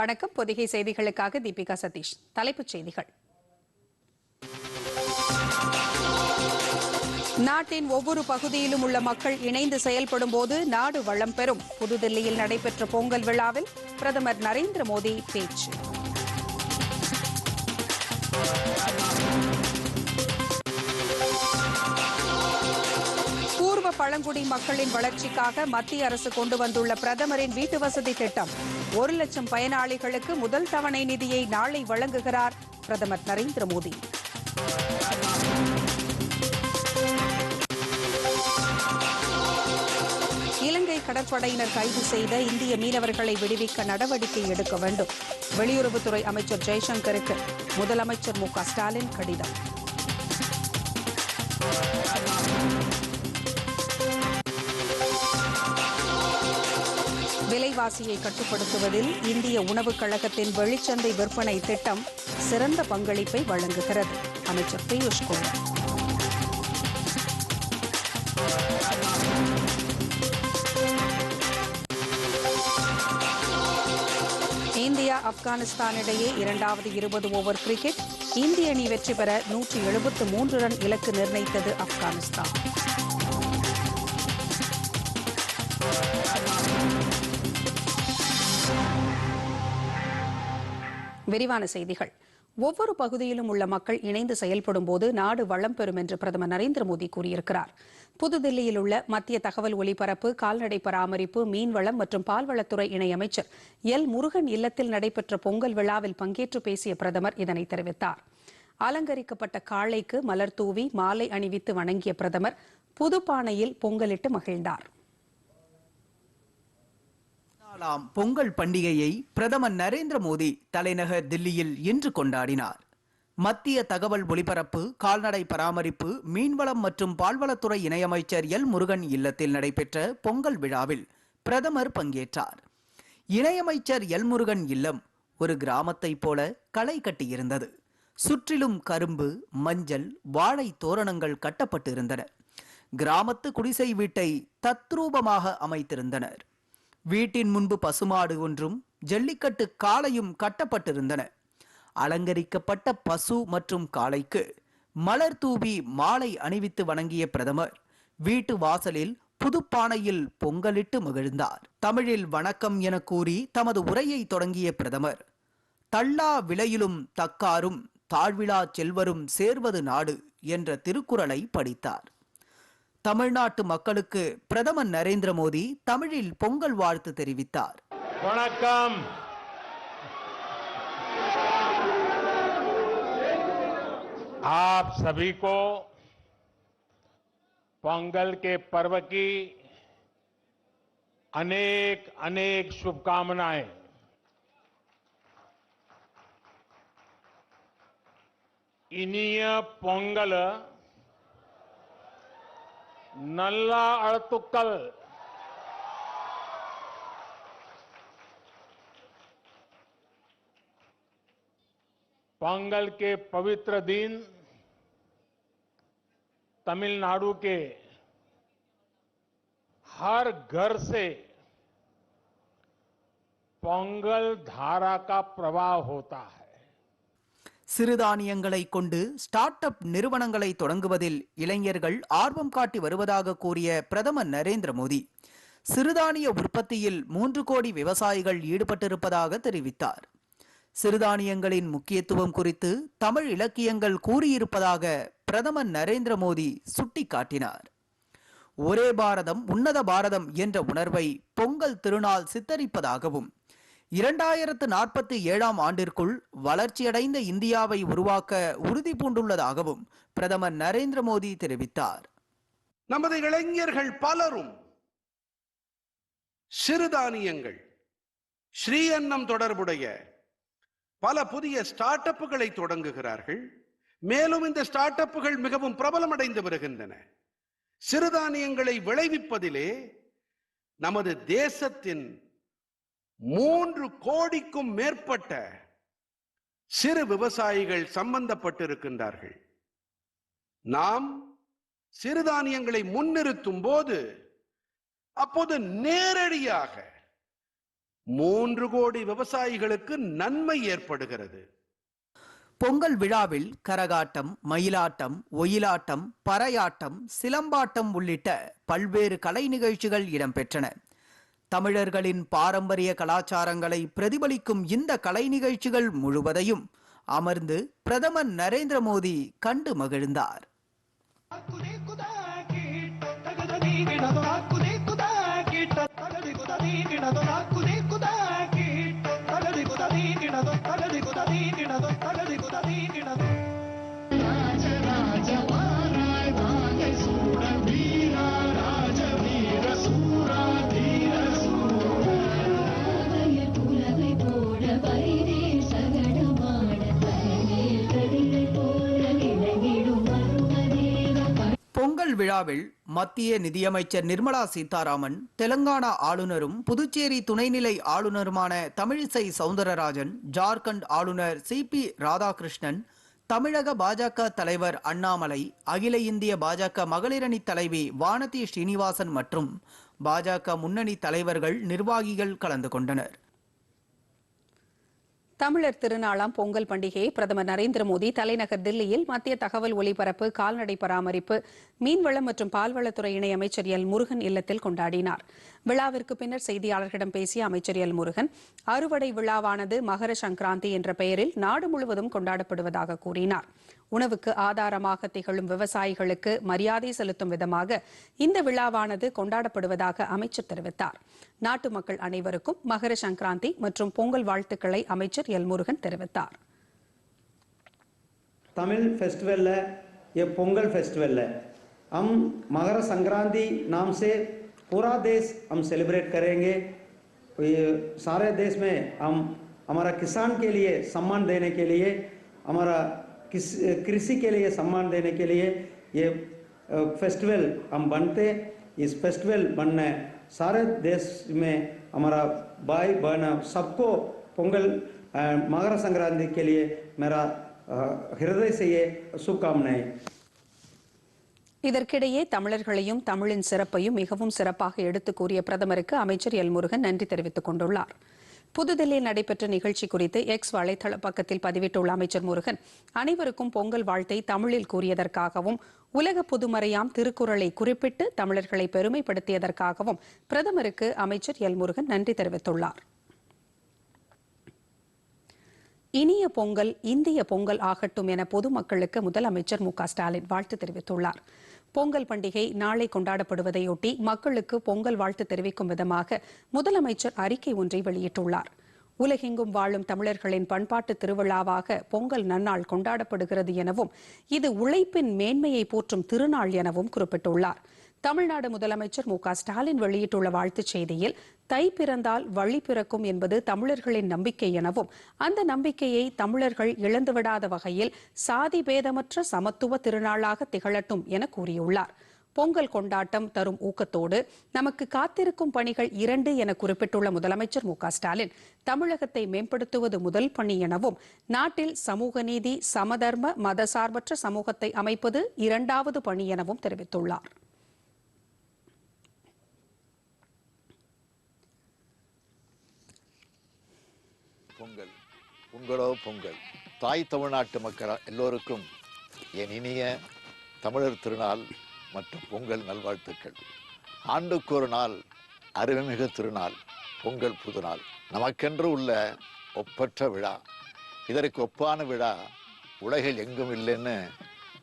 வணக்கம். பொதிகை செய்திகளுக்காக தீபிகா சதீஷ். தலைப்புச் செய்திகள். நாட்டின் ஒவ்வொரு பகுதியிலும் உள்ள மக்கள் இணைந்து செயல்படும் போது நாடு வளம் பெறும். புதுதில்லியில் நடைபெற்ற பொங்கல் விழாவில் பிரதமர் நரேந்திர மோடி பேச்சு. பழங்குடி மக்களின் வளர்ச்சிக்காக மத்திய அரசு கொண்டு வந்துள்ள பிரதமரின் வீட்டு வசதி திட்டம் ஒரு லட்சம் பயனாளிகளுக்கு முதல் தவணை நிதியை நாளை வழங்குகிறார் பிரதமர் நரேந்திர மோடி. இலங்கை கடற்படையினர் கைது செய்த இந்திய மீனவர்களை விடுவிக்க நடவடிக்கை எடுக்க வேண்டும். வெளியுறவுத்துறை அமைச்சர் ஜெய்சங்கருக்கு முதலமைச்சர் மு க ஸ்டாலின் கடிதம். விலைவாசியை கட்டுப்படுத்துவதில் இந்திய உணவுக் கழகத்தின் வெளிச்சந்தை விற்பனை திட்டம் சிறந்த பங்களிப்பை வழங்குகிறது. அமைச்சர் பியூஷ் கோயல் இந்தியா ஆப்கானிஸ்தான் இடையே இரண்டாவது இருபது ஓவர் கிரிக்கெட் இந்திய அணி வெற்றி பெற நூற்றி எழுபத்து மூன்று ரன் இலக்கு நிர்ணயித்தது ஆப்கானிஸ்தான். விரிவான செய்திகள். ஒவ்வொரு பகுதியிலும் உள்ள மக்கள் இணைந்து செயல்படும் போது நாடு வளம் பெறும் என்று பிரதமர் நரேந்திர மோடி கூறியிருக்கிறார். புதுதில்லியில் உள்ள மத்திய தகவல் ஒலிபரப்பு கால்நடை பராமரிப்பு மீன்வளம் மற்றும் பால்வளத்துறை இணையமைச்சர் எல் முருகன் இல்லத்தில் நடைபெற்ற பொங்கல் விழாவில் பங்கேற்று பேசிய பிரதமர் இதனை தெரிவித்தார். அலங்கரிக்கப்பட்ட காளைக்கு மலர் தூவி மாலை அணிவித்து வணங்கிய பிரதமர் புதுப்பானையில் பொங்கலிட்டு மகிழ்ந்தார். கலாம் பொங்கல் பண்டிகையை பிரதமர் நரேந்திர மோடி தலைநகர் தில்லியில் இன்று கொண்டாடினார். மத்திய தகவல் ஒலிபரப்பு கால்நடை பராமரிப்பு மீன்வளம் மற்றும் பால்வளத்துறை இணையமைச்சர் எல் முருகன் இல்லத்தில் நடைபெற்ற பொங்கல் விழாவில் பிரதமர் பங்கேற்றார். இணையமைச்சர் எல் முருகன் இல்லம் ஒரு கிராமத்தைப் போல களை கட்டியிருந்தது. சுற்றிலும் கரும்பு மஞ்சள் வாழை தோரணங்கள் கட்டப்பட்டிருந்தன. கிராமத்து குடிசை வீட்டை தத்ரூபமாக அமைத்திருந்தனர். வீட்டின் முன்பு பசுமாடு ஒன்றும் ஜல்லிக்கட்டு காளையும் கட்டப்பட்டிருந்தன. அலங்கரிக்கப்பட்ட பசு மற்றும் காளைக்கு மலர் தூவி மாலை அணிவித்து வணங்கிய பிரதமர் வீட்டு வாசலில் புதுப்பானையில் பொங்கலிட்டு மகிழ்ந்தார். தமிழில் வணக்கம் என கூறி தமது உரையை தொடங்கிய பிரதமர் தள்ளா விலையிலும் தக்காரும் தாழ்விழா செல்வரும் சேர்வது நாடு என்ற திருக்குறளை படித்தார். தமிழ்நாட்டு மக்களுக்கு பிரதமர் நரேந்திர மோடி தமிழில் பொங்கல் வாழ்த்து தெரிவித்தார் வணக்கம் आप सभी को पोंगल के पर्व की अनेक अनेक शुभकामनाएं इनिय पोंगल नल्ला अड़तुक्कल। पोंगल के पवित्र दिन, तमिलनाडु के हर घर से पोंगल धारा का प्रवाह होता है। சிறுதானியங்களை கொண்டு ஸ்டார்ட் அப் நிறுவனங்களை தொடங்குவதில் இளைஞர்கள் ஆர்வம் காட்டி வருவதாக கூறிய பிரதமர் நரேந்திர மோடி சிறுதானிய உற்பத்தியில் மூன்று கோடி விவசாயிகள் ஈடுபட்டிருப்பதாக தெரிவித்தார். சிறுதானியங்களின் முக்கியத்துவம் குறித்து தமிழ் இலக்கியங்கள் கூறியிருப்பதாக பிரதமர் நரேந்திர மோடி சுட்டிக்காட்டினார். ஒரே பாரதம் உன்னத பாரதம் என்ற உணர்வை பொங்கல் திருநாள் சித்தரிப்பதாகவும் இரண்டாயிரத்து நாற்பத்தி ஏழாம் ஆண்டிற்குள் வளர்ச்சியடைந்த இந்தியாவை உருவாக்க உறுதி பூண்டுள்ளதாகவும் பிரதமர் நரேந்திர மோடி தெரிவித்தார். நமது இளைஞர்கள் பலரும் சிறுதானியங்கள் ஸ்ரீ அன்னம் தொடர்புடைய பல புதிய ஸ்டார்ட் அப்புகளை தொடங்குகிறார்கள். மேலும் இந்த ஸ்டார்ட் அப்புகள் மிகவும் பிரபலமடைந்து வருகின்றன. சிறுதானியங்களை விளைவிப்பதிலே நமது தேசத்தின் மூன்று கோடிக்கும் மேற்பட்ட சிறு விவசாயிகள் சம்பந்தப்பட்டிருக்கின்றார்கள். நாம் சிறுதானியங்களை முன்னிறுத்தும் போது அப்போது நேரடியாக மூன்று கோடி விவசாயிகளுக்கு நன்மை ஏற்படுகிறது. பொங்கல் விழாவில் கரகாட்டம் மயிலாட்டம் ஒயிலாட்டம் பறையாட்டம் சிலம்பாட்டம் உள்ளிட்ட பல்வேறு கலை நிகழ்ச்சிகள் இடம்பெற்றன. தமிழர்களின் பாரம்பரிய கலாச்சாரங்களை பிரதிபலிக்கும் இந்த கலை நிகழ்ச்சிகள் முழுவதையும் அமர்ந்து பிரதமர் நரேந்திர மோடி கண்டு மகிழ்ந்தார். ராஜ ராஜ பொங்கல் விழாவில் மத்திய நிதியமைச்சர் நிர்மலா சீதாராமன் தெலங்கானா ஆளுநரும் புதுச்சேரி துணைநிலை ஆளுநருமான தமிழிசை சவுந்தரராஜன் ஜார்க்கண்ட் ஆளுநர் சி பி ராதாகிருஷ்ணன் தமிழக பாஜக தலைவர் அண்ணாமலை அகில இந்திய பாஜக மகளிரணி தலைவி வானதி ஸ்ரீனிவாசன் மற்றும் பாஜக முன்னணி தலைவர்கள் நிர்வாகிகள் கலந்து கொண்டனர். தமிழர் திருநாளாம் பொங்கல் பண்டிகையை பிரதமர் நரேந்திர மோடி தலைநகர் தில்லியில் மத்திய தகவல் ஒலிபரப்பு கால்நடை பராமரிப்பு மீன்வளம் மற்றும் பால்வளத்துறை இணையமைச்சர் எல். முருகன் இல்லத்தில் கொண்டாடினார். விழாவிற்கு பின்னர் செய்தியாளர்களிடம் பேசிய அமைச்சர் எல். முருகன் அறுவடை விழாவானது மகர சங்கராந்தி என்ற பெயரில் நாடு முழுவதும் கொண்டாடப்படுவதாக கூறினார். உணவுக்கு ஆதாரமாக திகழும் விவசாயிகளுக்கு மரியாதை செலுத்தும் விதமாக இந்த விழாவானது கொண்டாடப்படுவதாக அமைச்சர் தெரிவித்தார் நாட்டு மக்கள் அனைவருக்கும் மகர சங்கராந்தி மற்றும் பொங்கல் வாழ்த்துக்களை அமைச்சர் எல் முருகன் தெரிவித்தார் तमिल फेस्टिवल है ये पोंगल फेस्टिवल है हम मकर संक्रांति नाम से पूरा देश हम सेलिब्रेट करेंगे ये सारे देश में हम हमारा किसान के लिए सम्मान देने के लिए हमारा किस कृषि के लिए सम्मान देने के लिए ये फेस्टिवल हम बनते इस फेस्टिवल बनने सारे देश में हमारा भाई बहन सबको पोंगल अ, मकर संक्रांति के लिए मेरा अ, हृदय से ये शुभकामनाएं இதற்கிடையே தமிழர்களையும் தமிழின் சிறப்பையும் மிகவும் சிறப்பாக எடுத்துக் கூறிய பிரதமருக்கு அமைச்சர் எல் முருகன் நன்றி தெரிவித்துக் கொண்டுள்ளார் புதுதில்லியில் நடைபெற்ற நிகழ்ச்சி குறித்து எக்ஸ் வலைதள பக்கத்தில் பதிவிட்டுள்ள அமைச்சர் முருகன் அனைவருக்கும் பொங்கல் வாழ்த்தை தமிழில் கூறியதற்காகவும் உலக புதுமறையாம் திருக்குறளை குறிப்பிட்டு தமிழர்களை பெருமைப்படுத்தியதற்காகவும் பிரதமருக்கு அமைச்சர் எல். முருகன் நன்றி தெரிவித்துள்ளார். இனிய பொங்கல் இந்திய பொங்கல் ஆகட்டும் என பொதுமக்களுக்கு முதலமைச்சர் மு. க. ஸ்டாலின் வாழ்த்து தெரிவித்துள்ளார். பொங்கல் பண்டிகை நாளை கொண்டாடப்படுவதையொட்டி மக்களுக்கு பொங்கல் வாழ்த்து தெரிவிக்கும் விதமாக முதலமைச்சர் அறிக்கை ஒன்றை வெளியிட்டுள்ளார். உலகெங்கும் வாழும் தமிழர்களின் பண்பாட்டு திருவிழாவாக பொங்கல் நன்னாள் கொண்டாடப்படுகிறது எனவும் இது உழைப்பின் மேன்மையை போற்றும் திருநாள் எனவும் குறிப்பிட்டுள்ளார். தமிழ்நாடு முதலமைச்சர் மு ஸ்டாலின் வெளியிட்டுள்ள வாழ்த்துச் செய்தியில் தை பிறந்தால் வழி பிறக்கும் என்பது தமிழர்களின் நம்பிக்கை எனவும் அந்த நம்பிக்கையை தமிழர்கள் இழந்துவிடாத வகையில் சாதி பேதமற்ற சமத்துவ திருநாளாக திகழட்டும் என கூறியுள்ளார். பொங்கல் கொண்டாட்டம் தரும் ஊக்கத்தோடு நமக்கு காத்திருக்கும் பணிகள் இரண்டு என குறிப்பிட்டுள்ள முதலமைச்சர் மு ஸ்டாலின் தமிழகத்தை மேம்படுத்துவது முதல் பணி எனவும் நாட்டில் சமூக நீதி சமதர்ம மதசார்பற்ற சமூகத்தை அமைப்பது இரண்டாவது பணி எனவும் தெரிவித்துள்ளார் பொங்கல் பொங்கலோ பொங்கல். தாய் தமிழ்நாட்டு மக்கள் எல்லோருக்கும் என் இனிய தமிழர் திருநாள் மற்றும் பொங்கல் நல்வாழ்த்துக்கள். ஆண்டுக்கு ஒரு நாள் அருமைமிகு திருநாள் பொங்கல் புதுநாள் நமக்கென்று உள்ள ஒப்பற்ற விழா. இதற்கு ஒப்பான விழா உலகில் எங்கும் இல்லைன்னு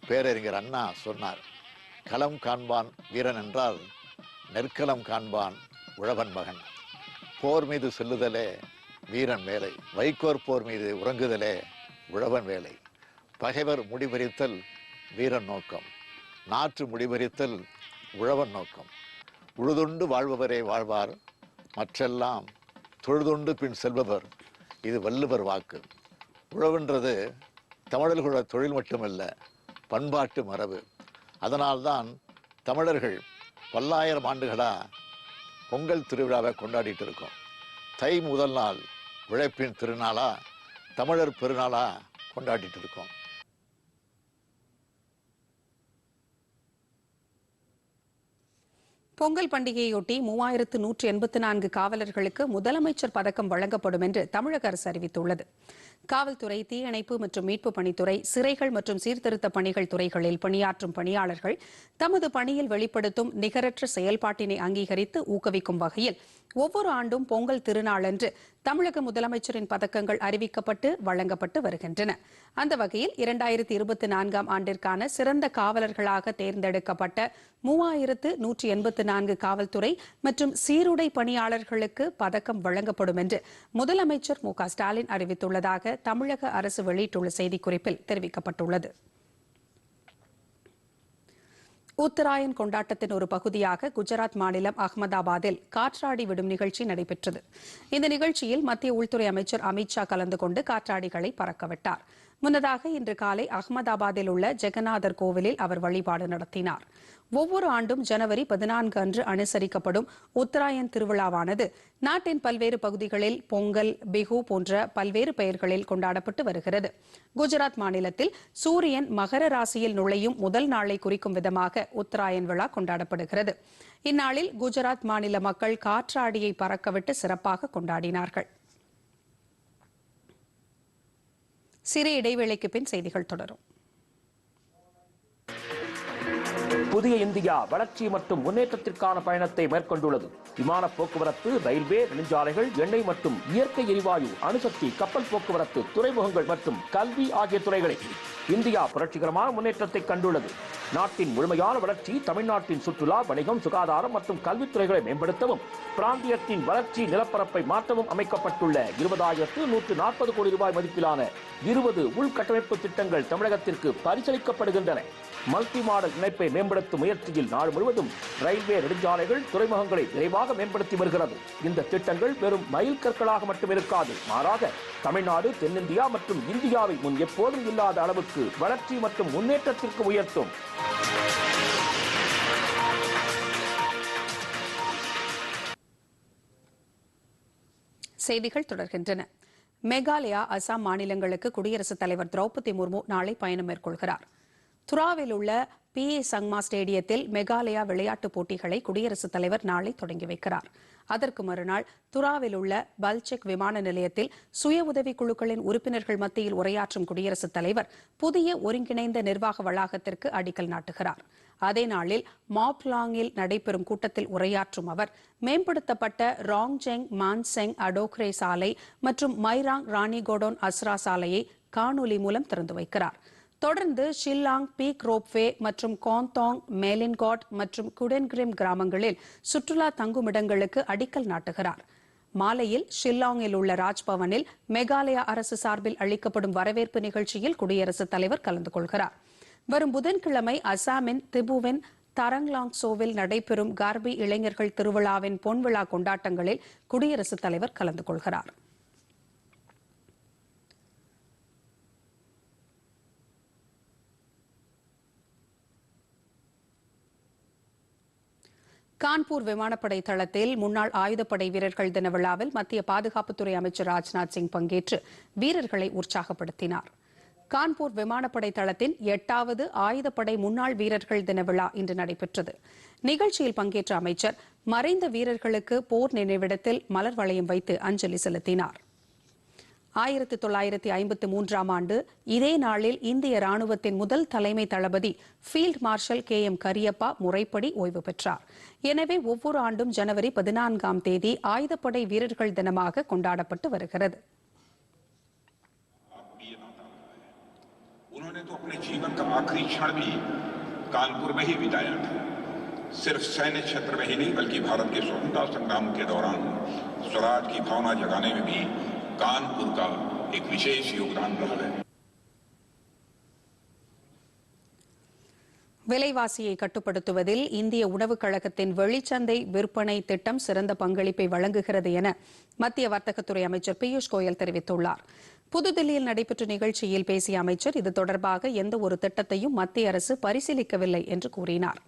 பேரறிஞர் அண்ணா சொன்னார். களம் காண்பான் வீரன் என்றால் நெற்களம் காண்பான் உழவன் மகன். போர் மீது செல்லுதலே வீரன் வேலை. வைக்கோர் போர் மீது உறங்குதலே உழவன் வேலை. பகைவர் முடிபறித்தல் வீரன் நோக்கம். நாற்று முடிபறித்தல் உழவன் நோக்கம். உழுதுண்டு வாழ்பவரே வாழ்வார் மற்றெல்லாம் தொழுதுண்டு பின் செல்பவர். இது வள்ளுவர் வாக்கு. உழவுன்றது தமிழர்களோட தொழில் மட்டுமல்ல பண்பாட்டு மரபு. அதனால்தான் தமிழர்கள் பல்லாயிரம் ஆண்டுகளாக பொங்கல் திருவிழாவை கொண்டாடிட்டு இருக்கோம். தை முதல் நாள் உழைப்பின் திருநாளா தமிழர் பெருநாளா கொண்டாடிட்டு இருக்கோம். பொங்கல் பண்டிகையொட்டி மூவாயிரத்து நூற்று எண்பத்தி நான்கு காவலர்களுக்கு முதலமைச்சர் பதக்கம் வழங்கப்படும் என்று தமிழக அரசு அறிவித்துள்ளது. காவல்துறை தீயணைப்பு மற்றும் மீட்பு பணித்துறை சிறைகள் மற்றும் சீர்திருத்த பணிகள் துறைகளில் பணியாற்றும் பணியாளர்கள் தமது பணியில் வெளிப்படுத்தும் நிகரற்ற செயல்பாட்டினை அங்கீகரித்து ஊக்குவிக்கும் வகையில் ஒவ்வொரு ஆண்டும் பொங்கல் திருநாளன்று தமிழக முதலமைச்சரின் பதக்கங்கள் அறிவிக்கப்பட்டு வழங்கப்பட்டு வருகின்றன. அந்த வகையில் இரண்டாயிரத்தி இருபத்தி நான்காம் ஆண்டிற்கான சிறந்த காவலர்களாக தேர்ந்தெடுக்கப்பட்ட மூவாயிரத்து நூற்றி எண்பத்து நான்கு காவல்துறை மற்றும் சீருடை பணியாளர்களுக்கு பதக்கம் வழங்கப்படும் என்று முதலமைச்சர் மு க ஸ்டாலின் அறிவித்துள்ளதாக தமிழக அரசு வெளியிட்டுள்ள செய்திக்குறிப்பில் தெரிவிக்கப்பட்டுள்ளது. உத்தராயன் கொண்டாட்டத்தின் ஒரு பகுதியாக குஜராத் மாநிலம் அகமதாபாத்தில் காற்றாடி விடும் நிகழ்ச்சி நடைபெற்றது. இந்த நிகழ்ச்சியில் மத்திய உள்துறை அமைச்சர் அமித்ஷா கலந்து கொண்டு காற்றாடிகளை பறக்கவிட்டார் முன்னதாக இன்று காலை அகமதாபாத்தில் உள்ள ஜெகநாதர் கோவிலில் அவர் வழிபாடு நடத்தினார். ஒவ்வொரு ஆண்டும் ஜனவரி பதினான்கு அன்று அனுசரிக்கப்படும் உத்தராயன் திருவிழாவானது நாட்டின் பல்வேறு பகுதிகளில் பொங்கல் பிஹு போன்ற பல்வேறு பெயர்களில் கொண்டாடப்பட்டு வருகிறது. குஜராத் மாநிலத்தில் சூரியன் மகர ராசியில் நுழையும் முதல் நாளை குறிக்கும் விதமாக உத்தராயன் விழா கொண்டாடப்படுகிறது. இந்நாளில் குஜராத் மாநில மக்கள் காற்றாடியை பறக்கவிட்டு சிறப்பாக கொண்டாடினார்கள். சிறு இடைவேளைக்கு பின் செய்திகள் தொடரும். புதிய இந்தியா வளர்ச்சி மற்றும் முன்னேற்றத்திற்கான பயணத்தை மேற்கொண்டுள்ளது. விமான போக்குவரத்து ரயில்வே நெடுஞ்சாலைகள் எண்ணெய் மற்றும் இயற்கை எரிவாயு அணுசக்தி கப்பல் போக்குவரத்து துறைமுகங்கள் மற்றும் கல்வி ஆகிய துறைகளில் இந்தியா புரட்சிகரமான முன்னேற்றத்தை கண்டுள்ளது. நாட்டின் முழுமையான வளர்ச்சி தமிழ்நாட்டின் சுற்றுலா வணிகம் சுகாதாரம் மற்றும் கல்வித்துறைகளை மேம்படுத்தவும் பிராந்தியத்தின் வளர்ச்சி நிலப்பரப்பை மாற்றவும் அமைக்கப்பட்டுள்ள இருபதாயிரத்து நூற்று நாற்பது கோடி ரூபாய் மதிப்பிலான இருபது உள்கட்டமைப்பு திட்டங்கள் தமிழகத்திற்கு பரிசளிக்கப்படுகின்றன. மல்டி மாடல் இணைப்பை மேம்படுத்தும் முயற்சியில் நாடு முழுவதும் ரயில்வே நெடுஞ்சாலைகள் துறைமுகங்களை விரைவாக மேம்படுத்தி வருகிறது. இந்த திட்டங்கள் வெறும் மயில் கற்களாக மட்டும் இருக்காது. மாறாக தமிழ்நாடு தென்னிந்தியா மற்றும் இந்தியாவை முன் எப்போதும் இல்லாத அளவுக்கு வளர்ச்சி மற்றும் முன்னேற்றத்திற்கு உயர்த்தும். செய்திகள் தொடர்கின்றன. மேகாலயா அசாம் மாநிலங்களுக்கு குடியரசுத் தலைவர் திரௌபதி முர்மு நாளை பயணம் மேற்கொள்கிறார். துராவில் உள்ள பி. ஏ. சங்மா ஸ்டேடியத்தில் மெகாலயா விளையாட்டுப் போட்டிகளை குடியரசுத் தலைவர் நாளை தொடங்கி வைக்கிறார். அதற்கு மறுநாள் துராவில் உள்ள பல்செக் விமான நிலையத்தில் சுய உதவிக் குழுக்களின் உறுப்பினர்கள் மத்தியில் உரையாற்றும் குடியரசுத் தலைவர் புதிய ஒருங்கிணைந்த நிர்வாக வளாகத்திற்கு அடிக்கல் நாட்டுகிறார். அதே நாளில் மாப்லாங்கில் நடைபெறும் கூட்டத்தில் உரையாற்றும் அவர் மேம்படுத்தப்பட்ட ராங்ஜெங் மான்செங் அடோக்ரே சாலை மற்றும் மைராங் ராணிகோடோன் அஸ்ரா சாலையை காணொலி மூலம் திறந்து வைக்கிறார். தொடர்ந்து ஷில்லாங் பீக் ரோப்வே மற்றும் கோந்தாங் மேலின்காட் மற்றும் குடென்கிரிம் கிராமங்களில் சுற்றுலா தங்குமிடங்களுக்கு அடிக்கல் நாட்டுகிறார். மாலையில் ஷில்லாங்கில் உள்ள ராஜ்பவனில் மேகாலயா அரசு சார்பில் அளிக்கப்படும் வரவேற்பு நிகழ்ச்சியில் குடியரசுத் தலைவர் கலந்து கொள்கிறார். வரும் புதன்கிழமை அசாமின் திபுவின் தரங்லாங்சோவில் நடைபெறும் கார்பி இளைஞர்கள் திருவிழாவின் பொன்விழா கொண்டாட்டங்களில் குடியரசுத் தலைவர் கலந்து கொள்கிறார். கான்பூர் விமானப்படை தளத்தில் முன்னாள் ஆயுதப்படை வீரர்கள் தின விழாவில் மத்திய பாதுகாப்புத்துறை அமைச்சர் ராஜ்நாத் சிங் பங்கேற்று வீரர்களை உற்சாகப்படுத்தினார். கான்பூர் விமானப்படை தளத்தின் எட்டாவது ஆயுதப்படை முன்னாள் வீரர்கள் தின விழா இன்று நடைபெற்றது. நிகழ்ச்சியில் பங்கேற்ற அமைச்சர் மறைந்த வீரர்களுக்கு போர் நினைவிடத்தில் மலர் வளையம் வைத்து அஞ்சலி செலுத்தினார். ஆயிரத்தி தொள்ளாயிரத்தி ஐம்பத்தி மூன்றாம் ஆண்டு இதே நாளில் இந்திய ராணுவத்தின் முதல் தலைமை தளபதி field marshal K M Cariappa முறைப்படி ஓய்வு பெற்றார் எனவே ஒவ்வொரு ஆண்டும் ஜனவரி பதினான்காம் தேதி ஆயுதப்படை வீரர்கள் தினமாக கொண்டாடப்பட்டு வருகிறது उन्होंने तो अपने जीवन का आखिरी क्षण भी कानपुर में ही बिताया था सिर्फ सैन्य क्षेत्र में ही नहीं बल्कि भारत के स्वतंत्रता संग्राम के दौरान स्वराज की भावना जगाने में भी कानपुर का एक विशेष योगदान रहा है விலைவாசியை கட்டுப்படுத்துவதில் இந்திய உணவுக் கழகத்தின் வெளிச்சந்தை விற்பனை திட்டம் சிறந்த பங்களிப்பை வழங்குகிறது என மத்திய வர்த்தகத்துறை அமைச்சர் பியூஷ் கோயல் தெரிவித்துள்ளார் புதுதில்லியில் நடைபெற்ற நிகழ்ச்சியில் பேசிய அமைச்சர் இது தொடர்பாக எந்த ஒரு திட்டத்தையும் மத்திய அரசு பரிசீலிக்கவில்லை என்று கூறினார்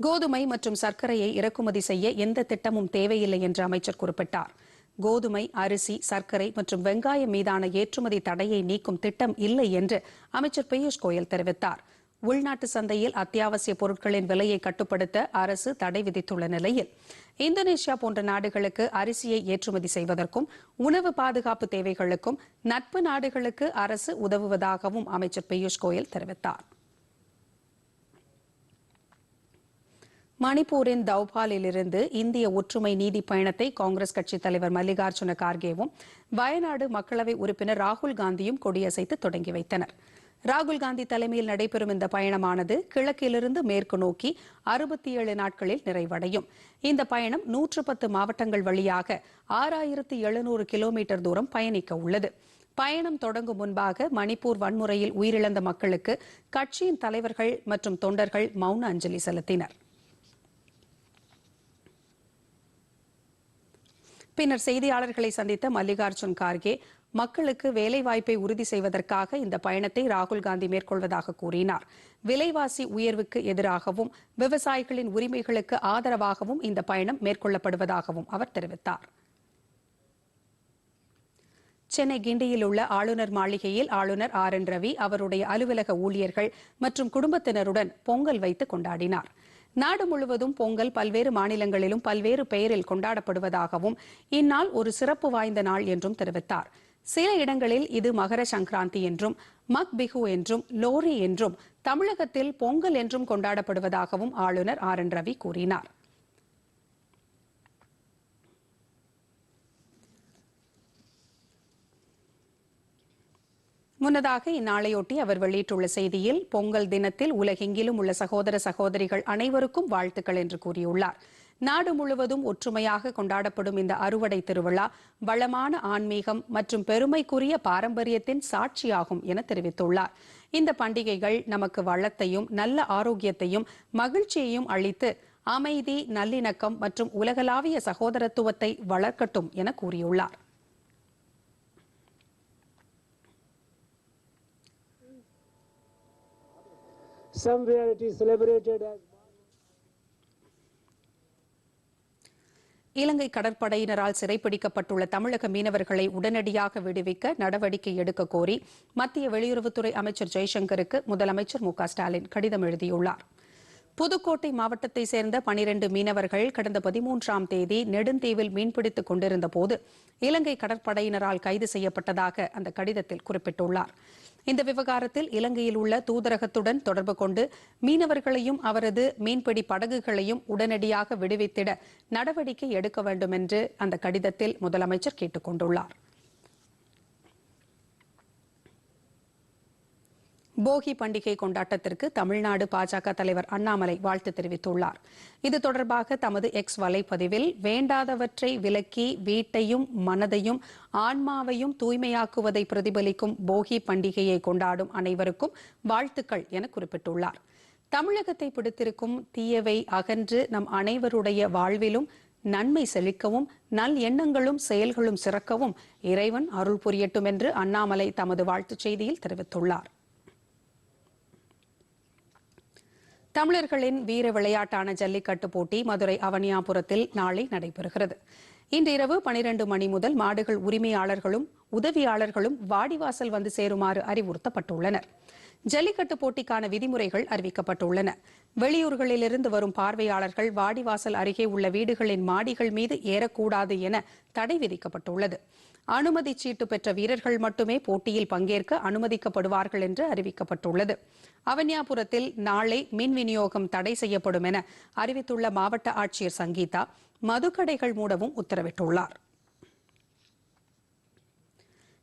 கோதுமை மற்றும் சர்க்கரையை இறக்குமதி செய்ய எந்த திட்டமும் தேவையில்லை என்று அமைச்சர் குறிப்பிட்டார். கோதுமை அரிசி சர்க்கரை மற்றும் வெங்காயம் மீதான ஏற்றுமதி தடையை நீக்கும் திட்டம் இல்லை என்று அமைச்சர் பியூஷ் கோயல் தெரிவித்தார். உள்நாட்டு சந்தையில் அத்தியாவசிய பொருட்களின் விலையை கட்டுப்படுத்த அரசு தடை விதித்துள்ள நிலையில் இந்தோனேஷியா போன்ற நாடுகளுக்கு அரிசியை ஏற்றுமதி செய்வதற்கும் உணவு பாதுகாப்பு தேவைகளுக்கும் நட்பு நாடுகளுக்கு அரசு உதவுவதாகவும் அமைச்சர் பியூஷ் கோயல் தெரிவித்தார். மணிப்பூரின் தௌபாலிலிருந்து இந்திய ஒற்றுமை நீதி பயணத்தை காங்கிரஸ் கட்சித் தலைவர் மல்லிகார்ஜுன கார்கேவும் வயநாடு மக்களவை உறுப்பினர் ராகுல் காந்தியும் கொடியசைத்து தொடங்கி வைத்தனர். ராகுல் காந்தி தலைமையில் நடைபெறும் இந்த பயணமானது கிழக்கிலிருந்து மேற்கு நோக்கி அறுபத்தி ஏழு நாட்களில் நிறைவடையும். இந்த பயணம் நூற்று பத்து மாவட்டங்கள் வழியாக ஆறாயிரத்து எழுநூறு கிலோமீட்டர் தூரம் பயணிக்க உள்ளது. பயணம் தொடங்கும் முன்பாக மணிப்பூர் வன்முறையில் உயிரிழந்த மக்களுக்கு கட்சியின் தலைவர்கள் மற்றும் தொண்டர்கள் மௌன அஞ்சலி செலுத்தினர். பின்னர் செய்தியாளர்களை சந்தித்த மல்லிகார்ஜுன் கார்கே மக்களுக்கு வேலைவாய்ப்பை உறுதி செய்வதற்காக இந்த பயணத்தை ராகுல் காந்தி மேற்கொள்வதாக கூறினார். விலைவாசி உயர்வுக்கு எதிராகவும் விவசாயிகளின் உரிமைகளுக்கு ஆதரவாகவும் இந்த பயணம் மேற்கொள்ளப்படுவதாகவும் அவர் தெரிவித்தார். சென்னை கிண்டியில் உள்ள ஆளுநர் மாளிகையில் ஆளுநர் ஆர். என். ரவி அவருடைய அலுவலக ஊழியர்கள் மற்றும் குடும்பத்தினருடன் பொங்கல் வைத்து கொண்டாடினார். நாடு முழுவதும் பொங்கல் பல்வேறு மாநிலங்களிலும் பல்வேறு பெயரில் கொண்டாடப்படுவதாகவும் இந்நாள் ஒரு சிறப்பு வாய்ந்த நாள் என்றும் தெரிவித்தார். சில இடங்களில் இது மகர சங்கராந்தி என்றும் மக் பிகு என்றும் லோரி என்றும் தமிழகத்தில் பொங்கல் என்றும் கொண்டாடப்படுவதாகவும் ஆளுநர் ஆர் என் ரவி கூறினார். முன்னதாக இந்நாளையொட்டி அவர் வெளியிட்டுள்ள செய்தியில் பொங்கல் தினத்தில் உலகெங்கிலும் உள்ள சகோதர சகோதரிகள் அனைவருக்கும் வாழ்த்துக்கள் என்று கூறியுள்ளார். நாடு முழுவதும் ஒற்றுமையாக கொண்டாடப்படும் இந்த அறுவடை திருவிழா வளமான ஆன்மீகம் மற்றும் பெருமைக்குரிய பாரம்பரியத்தின் சாட்சியாகும் என தெரிவித்துள்ளார். இந்த பண்டிகைகள் நமக்கு வளத்தையும் நல்ல ஆரோக்கியத்தையும் மகிழ்ச்சியையும் அளித்து அமைதி நல்லிணக்கம் மற்றும் உலகளாவிய சகோதரத்துவத்தை வளர்க்கட்டும் என கூறியுள்ளார். Somewhere it is celebrated as இலங்கை கடற்படையினரால் சிறைப்பிடிக்கப்பட்டுள்ள தமிழக மீனவர்களை உடனடியாக விடுவிக்க நடவடிக்கை எடுக்க கோரி மத்திய வெளியுறவுத்துறை அமைச்சர் ஜெய்சங்கருக்கு முதலமைச்சர் மு ஸ்டாலின் கடிதம் எழுதியுள்ளார். புதுக்கோட்டை மாவட்டத்தை சேர்ந்த பனிரெண்டு மீனவர்கள் கடந்த பதிமூன்றாம் தேதி நெடுந்தீவில் மீன்பிடித்துக் கொண்டிருந்தபோது இலங்கை கடற்படையினரால் கைது செய்யப்பட்டதாக அந்த கடிதத்தில் குறிப்பிட்டுள்ளாா் இந்த விவகாரத்தில் இலங்கையில் உள்ள தூதரகத்துடன் தொடர்பு கொண்டு மீனவர்களையும் அவரது மீன்பிடி படகுகளையும் உடனடியாக விடுவித்திட நடவடிக்கை எடுக்க வேண்டும் என்று அந்த கடிதத்தில் முதலமைச்சர் கேட்டுக் கொண்டுள்ளாா் போகி பண்டிகை கொண்டாட்டத்திற்கு தமிழ்நாடு பாஜக தலைவர் அண்ணாமலை வாழ்த்து தெரிவித்துள்ளார். இது தொடர்பாக தமது எக்ஸ் வலைப்பதிவில் வேண்டாதவற்றை விலக்கி வீட்டையும் மனதையும் ஆன்மாவையும் தூய்மையாக்குவதை பிரதிபலிக்கும் போகி பண்டிகையை கொண்டாடும் அனைவருக்கும் வாழ்த்துக்கள் என குறிப்பிட்டுள்ளார். தமிழகத்தை பிடித்திருக்கும் தீயவை அகன்று நம் அனைவருடைய வாழ்விலும் நன்மை செழிக்கவும் நல் எண்ணங்களும் செயல்களும் சிறக்கவும் இறைவன் அருள் புரியட்டும் என்று அண்ணாமலை தமது வாழ்த்துச் செய்தியில் தெரிவித்துள்ளார். தமிழர்களின் வீர விளையாட்டான ஜல்லிக்கட்டு போட்டி மதுரை அவனியாபுரத்தில் நாளை நடைபெறுகிறது. இன்று இரவு பனிரெண்டு மணி முதல் மாடுகள் உரிமையாளர்களும் உதவியாளர்களும் வாடிவாசல் வந்து சேருமாறு அறிவுறுத்தப்பட்டுள்ளனர். ஜல்லிக்கட்டு போட்டிக்கான விதிமுறைகள் அறிவிக்கப்பட்டுள்ளன. வெளியூர்களிலிருந்து வரும் பார்வையாளர்கள் வாடிவாசல் அருகே உள்ள வீடுகளின் மாடிகள் மீது ஏறக்கூடாது என தடை விதிக்கப்பட்டுள்ளது. அனுமதி சீட்டு பெற்ற வீரர்கள் மட்டுமே போட்டியில் பங்கேற்க அனுமதிக்கப்படுவார்கள் என்று அறிவிக்கப்பட்டுள்ளது. அவன்யாபுரத்தில் நாளை மின் விநியோகம் தடை செய்யப்படும் என அறிவித்துள்ள மாவட்ட ஆட்சியர் சங்கீதா மதுக்கடைகள் மூடவும் உத்தரவிட்டுள்ளார்.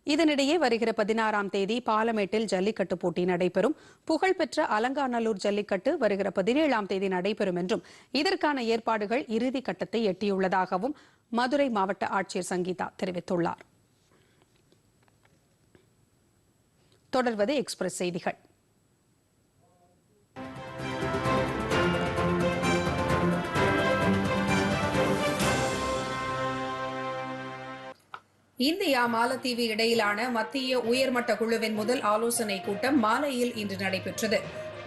இதனிடையே வருகிற பதினாறாம் தேதி பாலமேட்டில் ஜல்லிக்கட்டு போட்டி நடைபெறும். புகழ்பெற்ற அலங்காநல்லூர் ஜல்லிக்கட்டு வருகிற பதினேழாம் தேதி நடைபெறும் என்றும் இதற்கான ஏற்பாடுகள் இறுதி கட்டத்தை எட்டியுள்ளதாகவும் மதுரை மாவட்ட ஆட்சியர் சங்கீதா தெரிவித்துள்ளார். தொடர்வது எக்ஸ்பிரஸ் செய்திகள். இந்தியா மாலத்தீவு இடையிலான மத்திய உயர்மட்ட குழுவின் முதல் ஆலோசனை கூட்டம் மாலையில் இன்று நடைபெற்றது.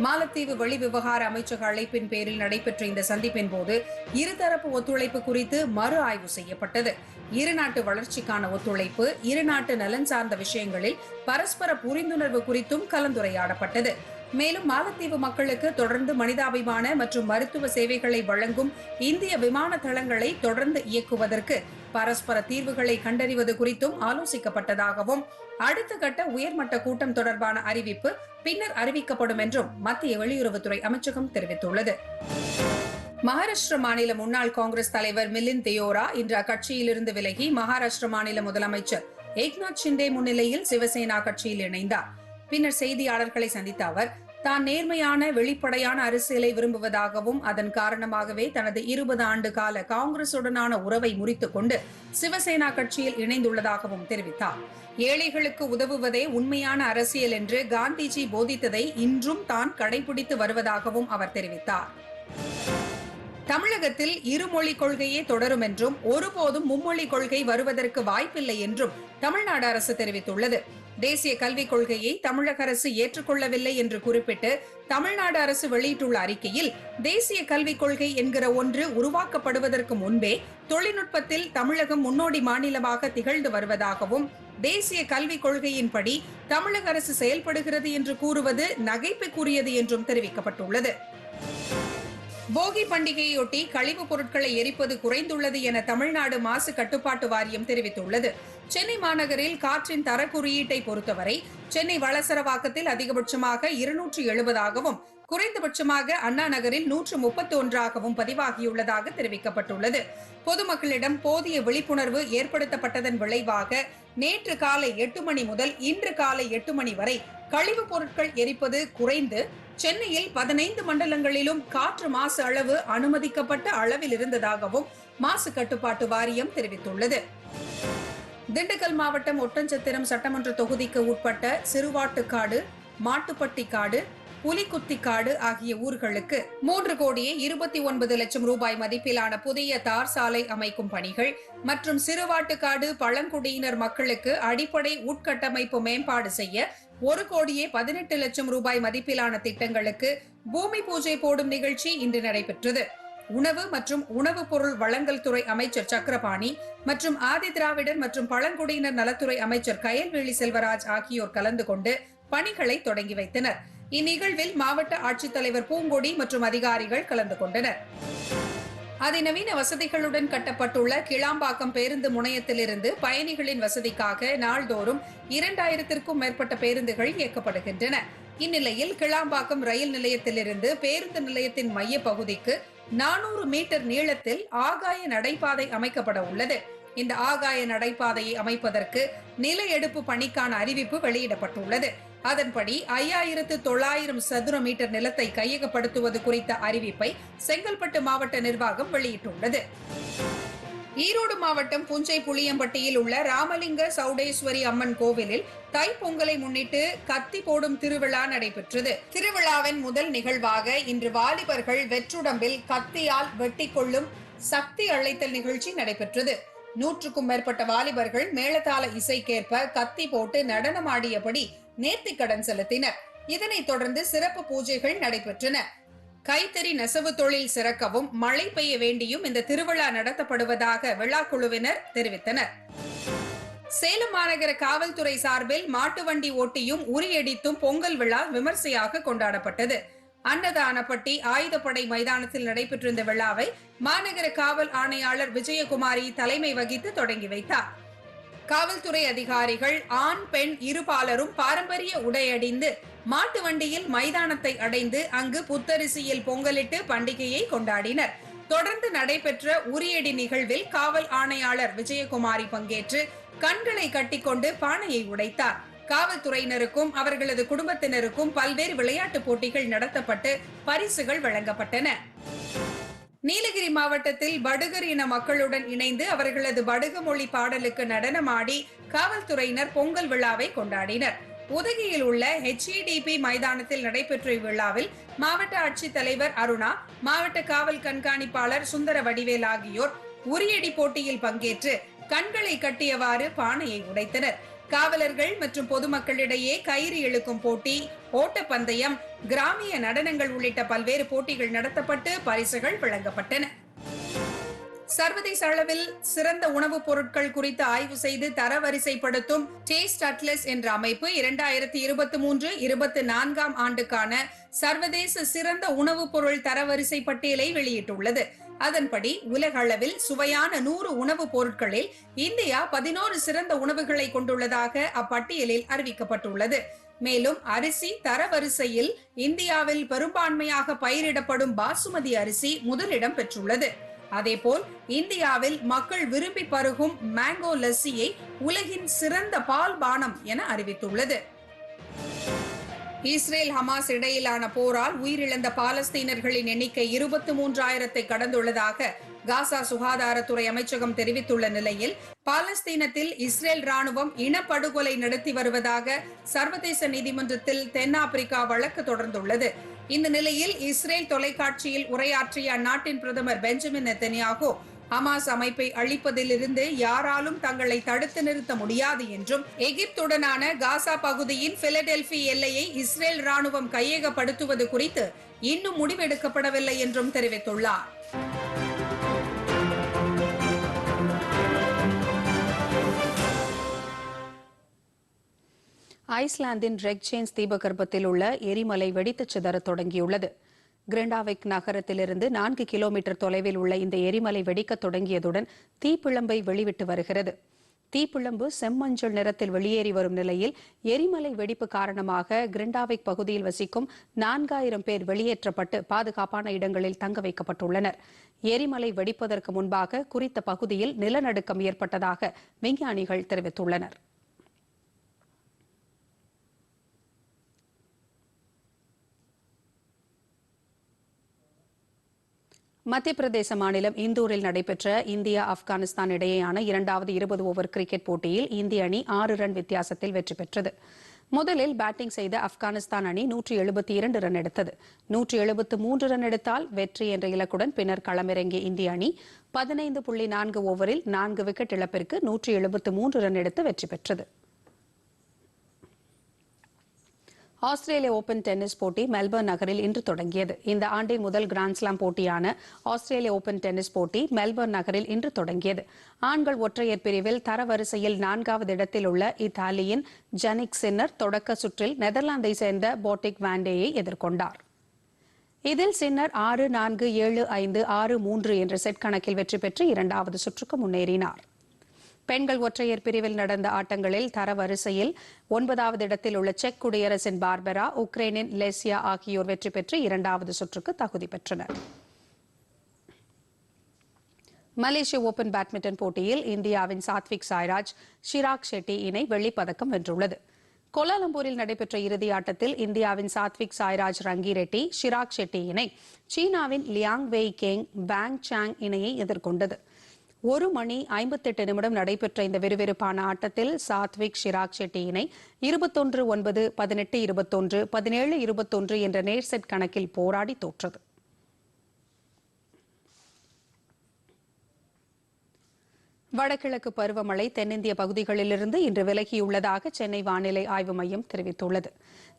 மாலத்தீவு வெளிவிவகார அமைச்சக அழைப்பின் பேரில் நடைபெற்ற இந்த சந்திப்பின் போது இருதரப்பு ஒத்துழைப்பு குறித்து மறு ஆய்வு செய்யப்பட்டது. இருநாட்டு வளர்ச்சிக்கான ஒத்துழைப்பு இருநாட்டு நலன் சார்ந்த விஷயங்களில் பரஸ்பர புரிந்துணர்வு குறித்தும் கலந்துரையாடப்பட்டது. மேலும் மாலத்தீவு மக்களுக்கு தொடர்ந்து மனிதாபிமான மற்றும் மருத்துவ சேவைகளை வழங்கும் இந்திய விமான தளங்களை தொடர்ந்து இயக்குவதற்கு பரஸ்பர தீர்வுகளை கண்டறிவது குறித்தும் ஆலோசிக்கப்பட்டதாகவும் அடுத்த கட்ட உயர்மட்ட கூட்டம் தொடர்பான அறிவிப்பு பின்னர் அறிவிக்கப்படும் என்றும் மத்திய வெளியுறவுத்துறை அமைச்சகம் தெரிவித்துள்ளது. மகாராஷ்டிர மாநில முன்னாள் காங்கிரஸ் தலைவர் மிலிந்த் தியோரா இன்று அக்கட்சியிலிருந்து விலகி மகாராஷ்டிர மாநில முதலமைச்சர் ஏக்நாத் ஷிண்டே முன்னிலையில் சிவசேனா கட்சியில் இணைந்தார். பின்னர் செய்தியாளர்களை சந்தித்த அவர் தான் நேர்மையான வெளிப்படையான அரசியலை விரும்புவதாகவும் அதன் காரணமாகவே தனது இருபது ஆண்டு கால காங்கிரசுடனான உறவை முறித்துக் கொண்டு சிவசேனா கட்சியில் இணைந்துள்ளதாகவும் தெரிவித்தார். ஏழைகளுக்கு உதவுவதே உண்மையான அரசியல் என்று காந்திஜி போதித்ததை இன்றும் தான் கடைபிடித்து வருவதாகவும் அவர் தெரிவித்தார். தமிழகத்தில் இருமொழி கொள்கையே தொடரும் என்றும் ஒருபோதும் மும்மொழி கொள்கை வருவதற்கு வாய்ப்பில்லை என்றும் தமிழ்நாடு அரசு தெரிவித்துள்ளது. தேசிய கல்விக் கொள்கையை தமிழக அரசு ஏற்றுக்கொள்ளவில்லை என்று குறிப்பிட்டு தமிழ்நாடு அரசு வெளியிட்டுள்ள அறிக்கையில் தேசிய கல்விக் கொள்கை என்கிற ஒன்று உருவாக்கப்படுவதற்கு முன்பே தொழில்நுட்பத்தில் தமிழகம் முன்னோடி மாநிலமாக திகழ்ந்து வருவதாகவும் தேசிய கல்விக் கொள்கையின்படி தமிழக அரசு செயல்படுகிறது என்று கூறுவது நகைப்புக்குரியது என்றும் தெரிவிக்கப்பட்டுள்ளது. போகி பண்டிகையொட்டி கழிவுப் பொருட்களை எரிப்பது குறைந்துள்ளது என தமிழ்நாடு மாசு கட்டுப்பாட்டு வாரியம் தெரிவித்துள்ளது. சென்னை மாநகரில் காற்றின் தரக்குறியீட்டை பொறுத்தவரை சென்னை வளசரவாக்கத்தில் அதிகபட்சமாக இருநூற்று எழுபதாகவும் குறைந்தபட்சமாக அண்ணா நகரில் நூற்று முப்பத்தி ஒன்றாகவும் பதிவாகியுள்ளதாக தெரிவிக்கப்பட்டுள்ளது. பொதுமக்களிடம் போதிய விழிப்புணர்வு ஏற்படுத்தப்பட்டதன் விளைவாக நேற்று காலை எட்டு மணி முதல் இன்று காலை எட்டு மணி வரை கழிவுப் பொருட்கள் எரிப்பது குறைந்து சென்னையில் பதினைந்து மண்டலங்களிலும் காற்று மாசு அளவு அனுமதிக்கப்பட்ட அளவில் இருந்ததாகவும் மாசு கட்டுப்பாட்டு வாரியம் தெரிவித்துள்ளது. திண்டுக்கல் மாவட்டம் ஒட்டஞ்சத்திரம் சட்டமன்ற தொகுதிக்கு உட்பட்ட சிறுவாட்டுக்காடு மாட்டுப்பட்டி காடு புலிக்குத்திக்காடு ஆகிய ஊர்களுக்கு மூன்று கோடியே இருபத்தி ஒன்பது லட்சம் ரூபாய் மதிப்பிலான புதிய தார் சாலை அமைக்கும் பணிகள் மற்றும் சிறுவாட்டுக்காடு பழங்குடியினர் மக்களுக்கு அடிப்படை உட்கட்டமைப்பு மேம்பாடு செய்ய ஒரு கோடியே பதினெட்டு லட்சம் ரூபாய் மதிப்பிலான திட்டங்களுக்கு பூமி பூஜை போடும் நிகழ்ச்சி இன்று நடைபெற்றது. உணவு மற்றும் உணவுப் பொருள் வழங்கல் துறை அமைச்சர் சக்கரபாணி மற்றும் ஆதி திராவிடர் மற்றும் பழங்குடியினர் நலத்துறை அமைச்சர் கயல்வேலி செல்வராஜ் ஆகியோர் கலந்து கொண்டு பணிகளை தொடங்கி வைத்தனர். இந்நிகழ்வில் மாவட்ட ஆட்சித்தலைவர் பூங்கொடி மற்றும் அதிகாரிகள் கலந்து கொண்டனர். அதிநவீன வசதிகளுடன் கட்டப்பட்டுள்ள கிளாம்பாக்கம் பேருந்து முனையத்திலிருந்து பயணிகளின் வசதிக்காக நாள்தோறும் இரண்டாயிரத்திற்கும் மேற்பட்ட பேருந்துகள் இயக்கப்படுகின்றன. இந்நிலையில் கிளாம்பாக்கம் ரயில் நிலையத்திலிருந்து பேருந்து நிலையத்தின் மைய பகுதிக்கு நானூறு மீட்டர் நீளத்தில் ஆகாய நடைபாதை அமைக்கப்பட உள்ளது. இந்த ஆகாய நடைபாதையை அமைப்பதற்கு நில எடுப்பு பணிக்கான அறிவிப்பு வெளியிடப்பட்டுள்ளது. அதன்படி ஐயாயிரத்து தொள்ளாயிரம் சதுர மீட்டர் நிலத்தை கையகப்படுத்துவது குறித்த அறிவிப்பை செங்கல்பட்டு மாவட்ட நிர்வாகம் வெளியிட்டுள்ளது. ஈரோடு மாவட்டம் புஞ்சை புளியம்பட்டியில் உள்ள ராமலிங்க சௌடேஸ்வரி அம்மன் கோவிலில் தைப்பொங்கலை முன்னிட்டு கத்தி போடும் திருவிழா நடைபெற்றது. திருவிழாவின் முதல் நிகழ்வாக இன்று வாலிபர்கள் வெற்றுடம்பில் கத்தியால் வெட்டி கொள்ளும் சக்தி அழைத்தல் நிகழ்ச்சி நடைபெற்றது. நூற்றுக்கும் மேற்பட்ட வாலிபர்கள் மேளதாள இசைக்கேற்ப கத்தி போட்டு நடனமாடியபடி நேர்த்தி கடன் செலுத்தினர். இதனைத் தொடர்ந்து சிறப்பு பூஜைகள் நடைபெற்றன. கைத்தறி நெசவு தொழில் சிறக்கவும் மழை பெய்ய வேண்டியும் இந்த திருவிழா நடத்தப்படுவதாக விழாக்குழுவினர் தெரிவித்தனர். சேலம் மாநகர காவல்துறை சார்பில் மாட்டு வண்டி ஓட்டியும் உரியடித்தும் பொங்கல் விழா விமர்சையாக கொண்டாடப்பட்டது. அன்னதானப்பட்டி ஆயுதப்படை மைதானத்தில் நடைபெற்றிருந்த விழாவை மாநகர காவல் ஆணையாளர் விஜயகுமாரி தலைமை வகித்து தொடங்கி வைத்தார். காவல்துறை அதிகாரிகள் ஆண் பெண் இருபாலரும் பாரம்பரிய உடையடிந்து மாட்டு வண்டியில் மைதானத்தை அடைந்து அங்கு புத்தரிசியில் பொங்கலிட்டு பண்டிகையை கொண்டாடினர். தொடர்ந்து நடைபெற்ற உரியடி நிகழ்வில் காவல் ஆணையாளர் விஜயகுமாரி பங்கேற்று கண்களை கட்டிக்கொண்டு பானையை உடைத்தார். காவல்துறையினருக்கும் அவர்களது குடும்பத்தினருக்கும் பல்வேறு விளையாட்டுப் போட்டிகள் நடத்தப்பட்டு பரிசுகள் வழங்கப்பட்டன. நீலகிரி மாவட்டத்தில் படுகர் இன மக்களுடன் இணைந்து அவர்களது படுக மொழி பாடலுக்கு நடனமாடி காவல்துறையினர் பொங்கல் விழாவை கொண்டாடினர். உதகையில் உள்ள ஹெச்இடிபி மைதானத்தில் நடைபெற்ற இவ்விழாவில் மாவட்ட ஆட்சித்தலைவர் அருணா மாவட்ட காவல் கண்காணிப்பாளர் சுந்தர வடிவேல் ஆகியோர் உரியடி போட்டியில் பங்கேற்று கண்களை கட்டியவாறு பானையை உடைத்தனர். காவலர்கள் மற்றும் பொதுமக்களிடையே கயிறு இழுக்கும் போட்டி ஓட்டப்பந்தயம் கிராமிய நடனங்கள் உள்ளிட்ட பல்வேறு போட்டிகள் நடத்தப்பட்டு பரிசுகள் வழங்கப்பட்டன. சர்வதேச அளவில் சிறந்த உணவுப் பொருட்கள் குறித்து ஆய்வு செய்து தரவரிசைப்படுத்தும் டேஸ்ட் அட்லஸ் என்ற அமைப்பு இரண்டாயிரத்தி இருபத்தி மூன்று இருபத்தி நான்காம் ஆண்டுக்கான சர்வதேச சிறந்த உணவுப் பொருள் தரவரிசை பட்டியலை வெளியிட்டுள்ளது. அதன்படி உலகளவில் சுவையான நூறு உணவுப் பொருட்களில் இந்தியா பதினோரு சிறந்த உணவுகளை கொண்டுள்ளதாக அப்பட்டியலில் அறிவிக்கப்பட்டுள்ளது. மேலும் அரிசி தரவரிசையில் இந்தியாவில் பெரும்பான்மையாக பயிரிடப்படும் பாசுமதி அரிசி முதலிடம் பெற்றுள்ளது. அதேபோல் இந்தியாவில் மக்கள் விரும்பி பருகும் மேங்கோ லஸ்ஸியை உலகின் சிறந்த பால் பானம் என அறிவித்துள்ளது. இஸ்ரேல் ஹமாஸ் இடையிலான போரால் உயிரிழந்த பாலஸ்தீனர்களின் எண்ணிக்கை இருபத்தி மூன்றாயிரத்தை கடந்துள்ளதாக காசா சுகாதாரத்துறை அமைச்சகம் தெரிவித்துள்ள நிலையில் பாலஸ்தீனத்தில் இஸ்ரேல் ராணுவம் இனப்படுகொலை நடத்தி வருவதாக சர்வதேச நீதிமன்றத்தில் தென்னாப்பிரிக்கா வழக்கு தொடர்ந்துள்ளது. இந்த நிலையில் இஸ்ரேல் தொலைக்காட்சியில் உரையாற்றிய அந்நாட்டின் பிரதமர் பெஞ்சமின் நெத்தனியாகோ ஹமாஸ் அமைப்பை அழிப்பதிலிருந்து யாராலும் தங்களை தடுத்து நிறுத்த முடியாது என்றும் எகிப்துடனான காசா பகுதியின் பிலடெல்பி எல்லையை இஸ்ரேல் ராணுவம் கையகப்படுத்துவது குறித்து இன்னும் முடிவெடுக்கப்படவில்லை என்றும் தெரிவித்துள்ளார். ஐஸ்லாந்தின் ரெக்சேன்ஸ் தீபகற்பத்தில் உள்ள எரிமலை வெடித்துச் சிதற தொடங்கியுள்ளது. கிரெண்டாவிக் நகரத்திலிருந்து நான்கு கிலோமீட்டர் தொலைவில் உள்ள இந்த எரிமலை வெடிக்கத் தொடங்கியதுடன் தீப்பிழம்பை வெளிவிட்டு வருகிறது. தீப்பிழம்பு செம்மஞ்சள் நிறத்தில் வெளியேறி வரும் நிலையில் எரிமலை வெடிப்பு காரணமாக கிரிண்டாவிக் பகுதியில் வசிக்கும் நான்காயிரம் பேர் வெளியேற்றப்பட்டு பாதுகாப்பான இடங்களில் தங்க வைக்கப்பட்டுள்ளனர். எரிமலை வெடிப்பதற்கு முன்பாக குறித்த பகுதியில் நிலநடுக்கம் ஏற்பட்டதாக விஞ்ஞானிகள் தெரிவித்துள்ளனர். மத்திய பிரதேச மாநிலம் இந்தூரில் நடைபெற்ற இந்தியா ஆப்கானிஸ்தான் இடையேயான இரண்டாவது இருபது ஓவர் கிரிக்கெட் போட்டியில் இந்திய அணி ஆறு ரன் வித்தியாசத்தில் வெற்றி பெற்றது. முதலில் பேட்டிங் செய்த ஆப்கானிஸ்தான் அணி நூற்றி எழுபத்தி இரண்டு ரன் எடுத்தது. நூற்றி எழுபத்து மூன்று ரன் எடுத்தால் வெற்றி என்ற இலக்குடன் பின்னர் களமிறங்கிய இந்திய அணி பதினைந்து புள்ளி நான்கு ஓவரில் நான்கு விக்கெட் இழப்பிற்கு நூற்றி எழுபத்து மூன்று ரன் எடுத்து வெற்றி பெற்றது. ஆஸ்திரேலிய ஓபன் டென்னிஸ் போட்டி மெல்பர்ன் நகரில் இன்று தொடங்கியது. இந்த ஆண்டின் முதல் கிராண்ட்ஸ்லாம் போட்டியான ஆஸ்திரேலிய ஓபன் டென்னிஸ் போட்டி மெல்பர்ன் நகரில் இன்று தொடங்கியது. ஆண்கள் ஒற்றையர் பிரிவில் தரவரிசையில் நான்காவது இடத்தில் உள்ள இத்தாலியின் ஜனிக் சின்னர் தொடக்க சுற்றில் நெதர்லாந்தை சேர்ந்த போட்டிக் வாண்டேயை எதிர்கொண்டார். இதில் சின்னர் ஆறு நான்கு ஏழு ஐந்து ஆறு மூன்று என்ற செட் கணக்கில் வெற்றி பெற்று இரண்டாவது சுற்றுக்கு முன்னேறினார். பெண்கள் ஒற்றையர் பிரிவில் நடந்த ஆட்டங்களில் தரவரிசையில் ஒன்பதாவது இடத்தில் உள்ள செக் குடியரசின் பார்பரா உக்ரைனின் லெசியா ஆகியோர் வெற்றி பெற்று இரண்டாவது சுற்றுக்கு தகுதி பெற்றனர். மலேசிய ஓபன் பேட்மிண்டன் போட்டியில் இந்தியாவின் சாத்விக் சாய்ராஜ் ஷிராக் ஷெட்டி இணை வெள்ளிப்பதக்கம் வென்றுள்ளது. கோலாலம்பூரில் நடைபெற்ற இறுதி ஆட்டத்தில் இந்தியாவின் சாத்விக் சாய்ராஜ் ரங்கி ரெட்டி ஷிராக் ஷெட்டி இணை சீனாவின் லியாங் வெய் கேங் பேங் சாங் இணையை எதிர்கொண்டது. ஒரு மணி ஐம்பத்தெட்டு நிமிடம் நடைபெற்ற இந்த விறுவிறுப்பான ஆட்டத்தில் சாத்விக் ஷிராக் ஷெட்டி இணை இருபத்தொன்று ஒன்பது பதினெட்டு இருபத்தொன்று பதினேழு இருபத்தொன்று என்ற நேர் செட் கணக்கில் போராடி தோற்றது. வடகிழக்கு பருவமழை தென்னிந்திய பகுதிகளிலிருந்து இன்று விலகியுள்ளதாக சென்னை வானிலை ஆய்வு மையம் தெரிவித்துள்ளது.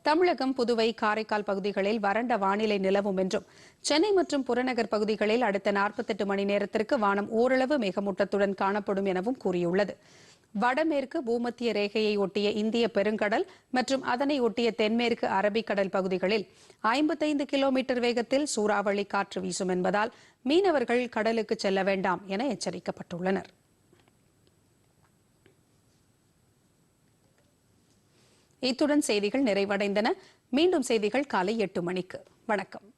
தமிழகம் புதுவை காரைக்கால் பகுதிகளில் வறண்ட வானிலை நிலவும் என்றும் சென்னை மற்றும் புறநகர் பகுதிகளில் அடுத்த நாற்பத்தெட்டு மணி நேரத்திற்கு வானம் ஓரளவு மேகமூட்டத்துடன் காணப்படும் எனவும் கூறியுள்ளது. வடமேற்கு பூமத்திய ரேகையை ஒட்டிய இந்திய பெருங்கடல் மற்றும் அதனை ஒட்டிய தென்மேற்கு அரபிக்கடல் பகுதிகளில் ஐம்பத்தைந்து கிலோமீட்டர் வேகத்தில் சூறாவளி காற்று வீசும் என்பதால் மீனவர்கள் கடலுக்கு செல்ல வேண்டாம் என எச்சரிக்கப்பட்டுள்ளனர். இத்துடன் செய்திகள் நிறைவடைந்தன. மீண்டும் செய்திகள் காலை எட்டு மணிக்கு. வணக்கம்.